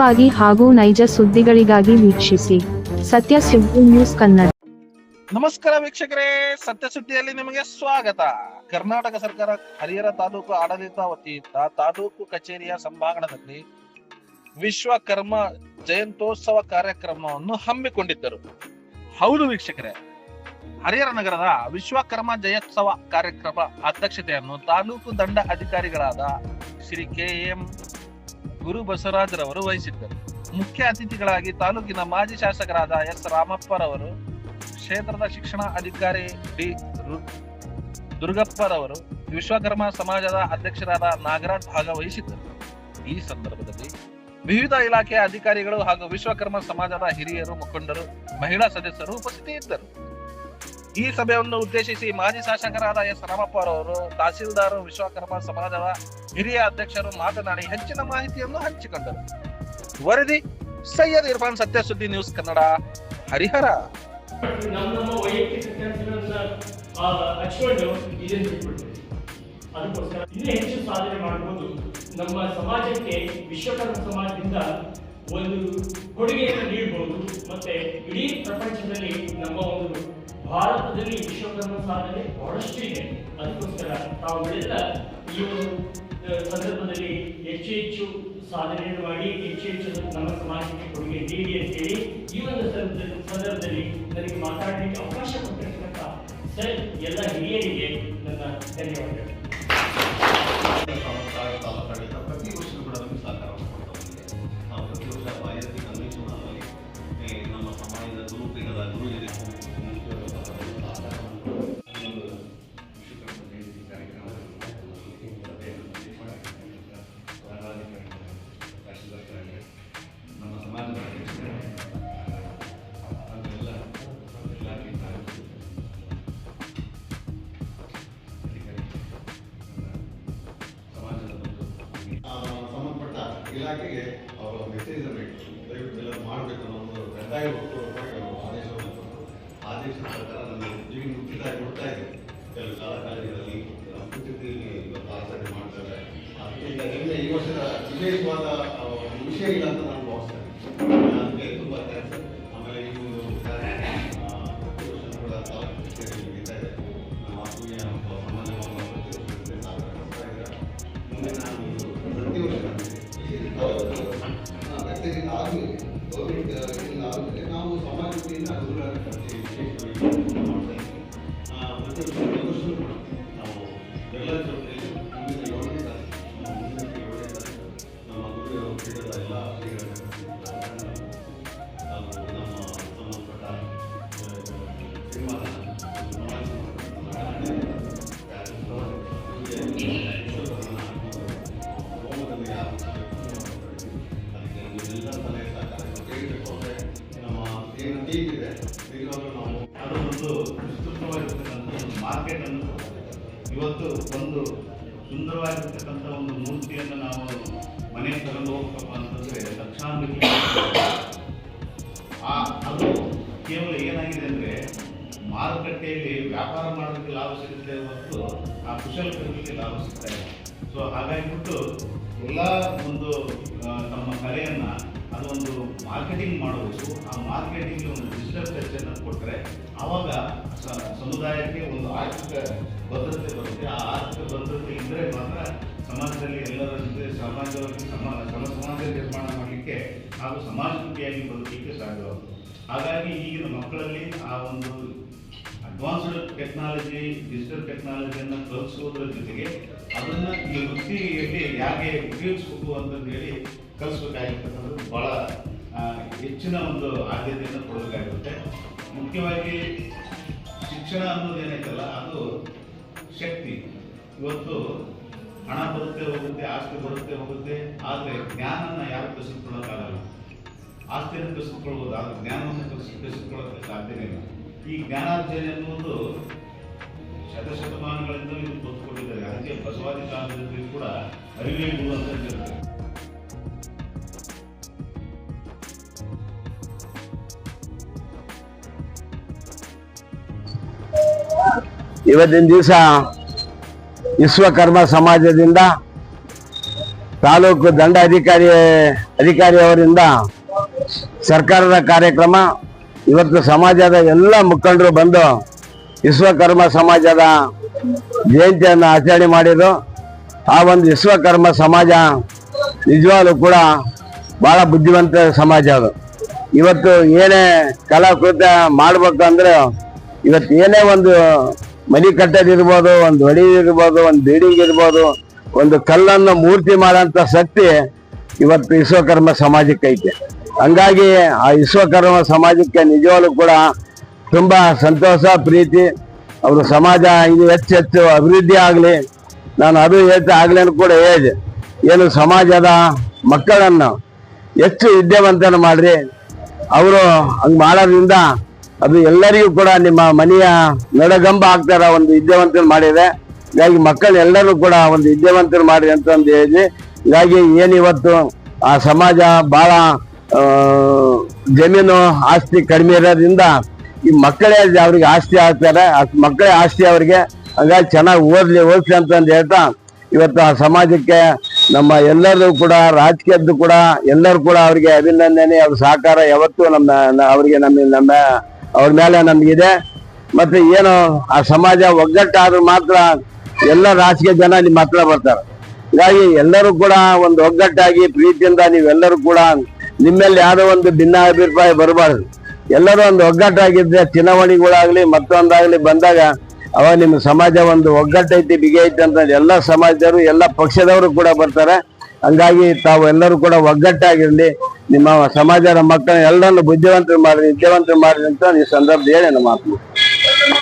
ವಾಗಿ ಹಾಗೂ ನೈಜ ಸುದ್ದಿಗಳಿಗಾಗಿ ವೀಕ್ಷಿಸಿ. ಸತ್ಯ ಸುದ್ದಿ ನ್ಯೂಸ್ ಕನ್ನಡ. ನಮಸ್ಕಾರ ವೀಕ್ಷಕರೇ, ಸತ್ಯ ಸುದ್ದಿಯಲ್ಲಿ ನಿಮಗೆ ಸ್ವಾಗತ. ಕರ್ನಾಟಕ ಸರ್ಕಾರ ಹರಿಹರ ತಾಲೂಕು ಆಡಳಿತ ವತಿಯಿಂದ ತಾಲೂಕು ಕಚೇರಿಯ ಸಂಭಾಗಣದಲ್ಲಿ ವಿಶ್ವಕರ್ಮ ಜಯಂತೋತ್ಸವ ಕಾರ್ಯಕ್ರಮವನ್ನು ಹಮ್ಮಿಕೊಂಡಿದ್ದರು. ಹೌದು ವೀಕ್ಷಕರೇ, ಹರಿಹರ ನಗರದ ವಿಶ್ವಕರ್ಮ ಜಯೋತ್ಸವ ಕಾರ್ಯಕ್ರಮ ಅಧ್ಯಕ್ಷತೆಯನ್ನು ತಾಲೂಕು ದಂಡ ಅಧಿಕಾರಿಗಳಾದ ಶ್ರೀ ಕೆ ಎಂ ಗುರು ಬಸವರಾಜರವರು ವಹಿಸಿದ್ದರು. ಮುಖ್ಯ ಅತಿಥಿಗಳಾಗಿ ತಾಲೂಕಿನ ಮಾಜಿ ಶಾಸಕರಾದ ಎಸ್ ರಾಮಪ್ಪರವರು, ಕ್ಷೇತ್ರದ ಶಿಕ್ಷಣ ಅಧಿಕಾರಿ ಡಿ ದುರ್ಗಪ್ಪರವರು, ವಿಶ್ವಕರ್ಮ ಸಮಾಜದ ಅಧ್ಯಕ್ಷರಾದ ನಾಗರಾಜ್ ಭಾಗವಹಿಸಿದ್ದರು. ಈ ಸಂದರ್ಭದಲ್ಲಿ ವಿವಿಧ ಇಲಾಖೆಯ ಅಧಿಕಾರಿಗಳು ಹಾಗೂ ವಿಶ್ವಕರ್ಮ ಸಮಾಜದ ಹಿರಿಯರು ಮುಖಂಡರು, ಮಹಿಳಾ ಸದಸ್ಯರು ಉಪಸ್ಥಿತಿಯಿದ್ದರು ಈ ಸಭೆಯನ್ನು ಉದ್ದೇಶಿಸಿ ಮಾಜಿ ಶಾಸಕರಾದ ಎಸ್ ರಾಮಪ್ಪರವರು ತಹಸೀಲ್ದಾರ್ ವಿಶ್ವಕರ್ಮ ಸಮಾಜದ ಹಿರಿಯ ಅಧ್ಯಕ್ಷರು ಮಾತನಾಡಿ ಹೆಚ್ಚಿನ ಮಾಹಿತಿಯನ್ನು ಹಂಚಿಕೊಂಡರು. ವರದಿ ಸೈಯದ್ ಇರ್ಫಾನ್ ಸತ್ಯ ಸುದ್ದಿ ನ್ಯೂಸ್ ಕನ್ನಡ, ಹರಿಹರ. ಅದಕ್ಕೋಸ್ಕರ ಇನ್ನೂ ಹೆಚ್ಚು ಸಾಧನೆ ಮಾಡಬಹುದು ನಮ್ಮ ಸಮಾಜಕ್ಕೆ, ವಿಶ್ವಕರ್ಮ ಸಮಾಜದಿಂದ ಒಂದು ಕೊಡುಗೆಯನ್ನು ನೀಡಬಹುದು ಮತ್ತೆ ಇಡೀ ಪ್ರಪಂಚದಲ್ಲಿ ನಮ್ಮ ಒಂದು ಭಾರತದಲ್ಲಿ ವಿಶ್ವಕರ್ಮ ಸಾಧನೆ ಬಹಳಷ್ಟು ಇದೆ. ಅದಕ್ಕೋಸ್ಕರ ತಾವುಗಳೆಲ್ಲ ಈ ಒಂದು ಸಂದರ್ಭದಲ್ಲಿ ಹೆಚ್ಚು ಹೆಚ್ಚು ಸಾಧನೆಯನ್ನು ಮಾಡಿ, ಹೆಚ್ಚು ಹೆಚ್ಚು ನಮ್ಮ ಸಮಾಜಕ್ಕೆ ಕೊಡುಗೆ ನೀಡಿ ಅಂತೇಳಿ ಈ ಒಂದು ಸಂದರ್ಭ- ಸಂದರ್ಭದಲ್ಲಿ ನನಗೆ ಮಾತಾಡಲಿಕ್ಕೆ ಅವಕಾಶ ಕೊಟ್ಟಿರ್ತಕ್ಕಂಥ ಸರ್, ಎಲ್ಲ ಹಿರಿಯರಿಗೆ ನನ್ನ ಧನ್ಯವಾದಗಳು. ಇಲಾಖೆಗೆ ಅವರ ಮೆಸೇಜ್ ಅನ್ನು ಇಟ್ಟು ದಯವಿಟ್ಟು ಎಲ್ಲ ಮಾಡಬೇಕು ಅನ್ನೋ ಒಂದು ಕಡ್ಡಾಯ ಆದೇಶ ಆದೇಶವನ್ನು ಆದೇಶದ ಪ್ರಕಾರ ನಮಗೆ ಜೀವನ ಮುಖ್ಯದಾಗಿ ಕೊಡ್ತಾ ಇದೆ ಕೆಲವು ಶಾಲಾ ಕಾಲೇಜುಗಳಲ್ಲಿ ಸಂಸ್ಕೃತಿಯಲ್ಲಿ ಆಚರಣೆ ಮಾಡ್ತಾರೆ. ಅದರಿಂದ ಈ ವರ್ಷದ ವಿಶೇಷವಾದ ವಿಷಯ ಇಲ್ಲ ಅಂತ ನಾನು ಭಾವಿಸ್ತೇನೆ. ಆದಮೇಲೆ ಗೌರ್ಮೆಂಟ್ ಇಲ್ಲ ಆದಮೇಲೆ ನಾವು ಸಮಾಜದಿಂದ ದೂರ ವಿಶೇಷವಾಗಿ ಮಾಡ್ತಾ ಇದ್ದೀವಿ ನಾವು ಎಲ್ಲ ನಮ್ಮ ಗುರು ಎಲ್ಲ ಇವತ್ತು ಒಂದು ಸುಂದರವಾಗಿರ್ತಕ್ಕಂಥ ಒಂದು ಮೂರ್ತಿಯನ್ನು ನಾವು ಮನೆಗೆ ತಗೊಂಡು ಹೋಗ್ಬೇಕಪ್ಪ ಅಂತಂದ್ರೆ ಲಕ್ಷಾಂತರ ಆ, ಅದು ಕೇವಲ ಏನಾಗಿದೆ ಅಂದ್ರೆ ಮಾರುಕಟ್ಟೆಯಲ್ಲಿ ವ್ಯಾಪಾರ ಮಾಡೋದಕ್ಕೆ ಲಾಭ ಸಿಗುತ್ತೆ ಹೊರತು ಆ ಕುಶಲಕರ್ಮಿಗೆ ಲಾಭ ಸಿಗ್ತಾ ಇಲ್ಲ. ಸೊ ಹಾಗಾಗಿಬಿಟ್ಟು ಎಲ್ಲ ಒಂದು ತಮ್ಮ ಕಲೆಯನ್ನು ಅದೊಂದು ಮಾರ್ಕೆಟಿಂಗ್ ಮಾಡಬೇಕು. ಆ ಮಾರ್ಕೆಟಿಂಗ್ ಒಂದು ಡಿಜಿಟಲ್ ಟಚನ್ನು ಕೊಟ್ಟರೆ ಆವಾಗ ಸಮುದಾಯಕ್ಕೆ ಒಂದು ಆರ್ಥಿಕ ಭದ್ರತೆ ಬರುತ್ತೆ. ಆ ಆರ್ಥಿಕ ಭದ್ರತೆ ಇದ್ದರೆ ಮಾತ್ರ ಸಮಾಜದಲ್ಲಿ ಎಲ್ಲರ ಜೊತೆ ಸಮಾಜವಾಗಿ ಸಮ ಸಮ ಸಮಾಜ ನಿರ್ಮಾಣ ಮಾಡಲಿಕ್ಕೆ ಹಾಗೂ ಸಮಾಜಮುಖಿಯಾಗಿ ಬದುಕಲಿಕ್ಕೆ ಸಾಧ್ಯವಾಗುತ್ತೆ ಹಾಗಾಗಿ ಈಗಿನ ಮಕ್ಕಳಲ್ಲಿ ಆ ಒಂದು ಅಡ್ವಾನ್ಸ್ಡ್ ಟೆಕ್ನಾಲಜಿ ಡಿಜಿಟಲ್ ಟೆಕ್ನಾಲಜಿಯನ್ನು ಕಲಿಸುವುದರ ಜೊತೆಗೆ ಅದನ್ನ ಈ ವೃತ್ತಿಯಲ್ಲಿ ಹೇಗೆ ಉಪಯೋಗಿಸ್ಬೇಕು ಅಂತಂದು ಹೇಳಿ ಕಲಿಸ್ಬೇಕಾಗಿರ್ತಕ್ಕಂಥದ್ದು ಬಹಳ ಹೆಚ್ಚಿನ ಒಂದು ಆದ್ಯತೆಯನ್ನು ಕೊಡಬೇಕಾಗಿರುತ್ತೆ. ಮುಖ್ಯವಾಗಿ ಶಿಕ್ಷಣ ಅನ್ನೋದೇನೈತಲ್ಲ ಅದು ಶಕ್ತಿ. ಇವತ್ತು ಹಣ ಬರುತ್ತೆ, ಹೋಗುತ್ತೆ, ಆಸ್ತಿ ಬರುತ್ತೆ, ಹೋಗುತ್ತೆ, ಆದರೆ ಜ್ಞಾನನ ಯಾರು ಕಸಿದುಕೊಳ್ಳೋಕ್ಕಾಗಲ್ಲ ಆಸ್ತಿಯನ್ನು ಕಸಿದುಕೊಳ್ಬೋದು ಆದರೆ ಜ್ಞಾನವನ್ನು ಕಸಿ ಕಸಿದುಕೊಳ್ಳೋಕ್ಕೆ ಸಾಧ್ಯನೇ ಇಲ್ಲ. ಈ ಜ್ಞಾನಾರ್ಜನೆ ಅನ್ನುವುದು ಶತಶತಮಾನಗಳಿಂದ ಇದು ಗೊತ್ತುಕೊಂಡಿದ್ದಾರೆ ಅದಕ್ಕೆ ಬಸವಾದಿ ಕಾಲದಲ್ಲಿ ಕೂಡ ಅರಿವೇ ಗುರು ಅಂತ ಹೇಳ್ತಾರೆ ಇವತ್ತಿನ ದಿವಸ ವಿಶ್ವಕರ್ಮ ಸಮಾಜದಿಂದ ತಾಲೂಕು ದಂಡ ಅಧಿಕಾರಿ ಅಧಿಕಾರಿ ಅವರಿಂದ ಸರ್ಕಾರದ ಕಾರ್ಯಕ್ರಮ ಇವತ್ತು ಸಮಾಜದ ಎಲ್ಲ ಮುಖಂಡರು ಬಂದು ವಿಶ್ವಕರ್ಮ ಸಮಾಜದ ಜಯಂತಿಯನ್ನು ಆಚರಣೆ ಮಾಡಿದ್ರು. ಆ ಒಂದು ವಿಶ್ವಕರ್ಮ ಸಮಾಜ ನಿಜವಾಗ್ಲೂ ಕೂಡ ಬಹಳ ಬುದ್ಧಿವಂತ ಸಮಾಜ ಅದು. ಇವತ್ತು ಏನೇ ಕಲಾಕೃತ ಮಾಡಬೇಕು ಅಂದ್ರೆ ಇವತ್ತು ಏನೇ ಒಂದು ಮನಿ ಕಟ್ಟೋದಿರ್ಬೋದು ಒಂದು ಹೊಡಿ ಇರ್ಬೋದು, ಒಂದು ಬಿಲ್ಡಿಂಗ್ ಇರ್ಬೋದು, ಒಂದು ಕಲ್ಲನ್ನು ಮೂರ್ತಿ ಮಾಡೋಂಥ ಶಕ್ತಿ ಇವತ್ತು ವಿಶ್ವಕರ್ಮ ಸಮಾಜಕ್ಕೆ ಐತೆ ಹಂಗಾಗಿ ಆ ವಿಶ್ವಕರ್ಮ ಸಮಾಜಕ್ಕೆ ನಿಜವಾಗ್ಲೂ ಕೂಡ ತುಂಬಾ ಸಂತೋಷ ಪ್ರೀತಿ. ಅವರು ಸಮಾಜ ಇದು ಹೆಚ್ಚು ಹೆಚ್ಚು ಅಭಿವೃದ್ಧಿ ಆಗಲಿ. ನಾನು ಅದು ಹೇಳ್ತಾ ಅಂತ ಕೂಡ ಹೇಳಿದೆ. ಏನು ಸಮಾಜದ ಮಕ್ಕಳನ್ನು ಹೆಚ್ಚು ವಿದ್ಯಾವಂತನ ಮಾಡ್ರಿ. ಅವರು ಹಂಗೆ ಮಾಡೋದ್ರಿಂದ ಅದು ಎಲ್ಲರಿಗೂ ಕೂಡ ನಿಮ್ಮ ಮನೆಯ ನಡಗಂಬ ಆಗ್ತಾರ ಒಂದು ವಿದ್ಯಾವಂತನ ಮಾಡಿದೆ ಹೀಗಾಗಿ ಮಕ್ಕಳು ಎಲ್ಲರೂ ಕೂಡ ಒಂದು ವಿದ್ಯಾವಂತನ ಮಾಡಿ ಅಂತ ಒಂದು ಹೇಳಿದ್ವಿ. ಹೀಗಾಗಿ ಏನಿವತ್ತು ಆ ಸಮಾಜ ಆ, ಜಮೀನು ಆಸ್ತಿ ಕಡಿಮೆ ಇರೋದ್ರಿಂದ ಈ ಮಕ್ಕಳೇ ಅವ್ರಿಗೆ ಆಸ್ತಿ ಆಗ್ತಾರೆ ಮಕ್ಕಳೇ ಆಸ್ತಿ ಅವ್ರಿಗೆ. ಹಂಗಾಗಿ ಚೆನ್ನಾಗಿ ಓದ್ಲಿ ಓದಿಸಿ ಅಂತಂದು ಹೇಳ್ತಾ ಇವತ್ತು ಆ ಸಮಾಜಕ್ಕೆ ನಮ್ಮ ಎಲ್ಲರೂ ಕೂಡ, ರಾಜಕೀಯದ್ದು ಕೂಡ, ಎಲ್ಲರೂ ಕೂಡ ಅವರಿಗೆ ಅಭಿನಂದನೆ. ಅವ್ರ ಸಹಕಾರ ಯಾವತ್ತೂ ನಮ್ಮ ಅವರಿಗೆ ನಮ್ಮ ನಮ್ಮ, ಅವ್ರ ಮೇಲೆ ನಮಗಿದೆ. ಮತ್ತೆ ಏನು, ಆ ಸಮಾಜ ಒಗ್ಗಟ್ಟಾದ್ರೂ ಮಾತ್ರ ಎಲ್ಲ ರಾಜಕೀಯ ಜನ ನಿಮ್ಮ ಹತ್ರ ಬರ್ತಾರೆ. ಹೀಗಾಗಿ ಎಲ್ಲರೂ ಕೂಡ ಒಂದು ಒಗ್ಗಟ್ಟಾಗಿ ಪ್ರೀತಿಯಿಂದ ನೀವೆಲ್ಲರೂ ಕೂಡ ನಿಮ್ಮಲ್ಲಿ ಯಾವುದೋ ಒಂದು ಭಿನ್ನ ಅಭಿಪ್ರಾಯ ಬರಬಾರ್ದು. ಎಲ್ಲರೂ ಒಂದು ಒಗ್ಗಟ್ಟಾಗಿದ್ದರೆ ಚುನಾವಣೆಗಳಾಗಲಿ ಮತ್ತೊಂದಾಗಲಿ ಬಂದಾಗ ಅವಾಗ ನಿಮ್ಮ ಸಮಾಜ ಒಂದು ಒಗ್ಗಟ್ಟೈತಿ ಬಿಗಿ ಐತಿ ಅಂತ ಎಲ್ಲ ಸಮಾಜದವರು, ಎಲ್ಲ ಪಕ್ಷದವರು ಕೂಡ ಬರ್ತಾರೆ. ಹಂಗಾಗಿ ತಾವು ಎಲ್ಲರೂ ಕೂಡ ಒಗ್ಗಟ್ಟಾಗಿರಲಿ, ನಿಮ್ಮ ಸಮಾಜದ ಮಕ್ಕಳನ್ನ ಎಲ್ಲರನ್ನು ಬುದ್ಧಿವಂತರು ಮಾಡಿ ವಿದ್ಯಾವಂತರು ಮಾಡಿ ಅಂತ ಈ ಸಂದರ್ಭದಲ್ಲಿ ಹೇಳಿ ನಮ್ಮ ಮಾತು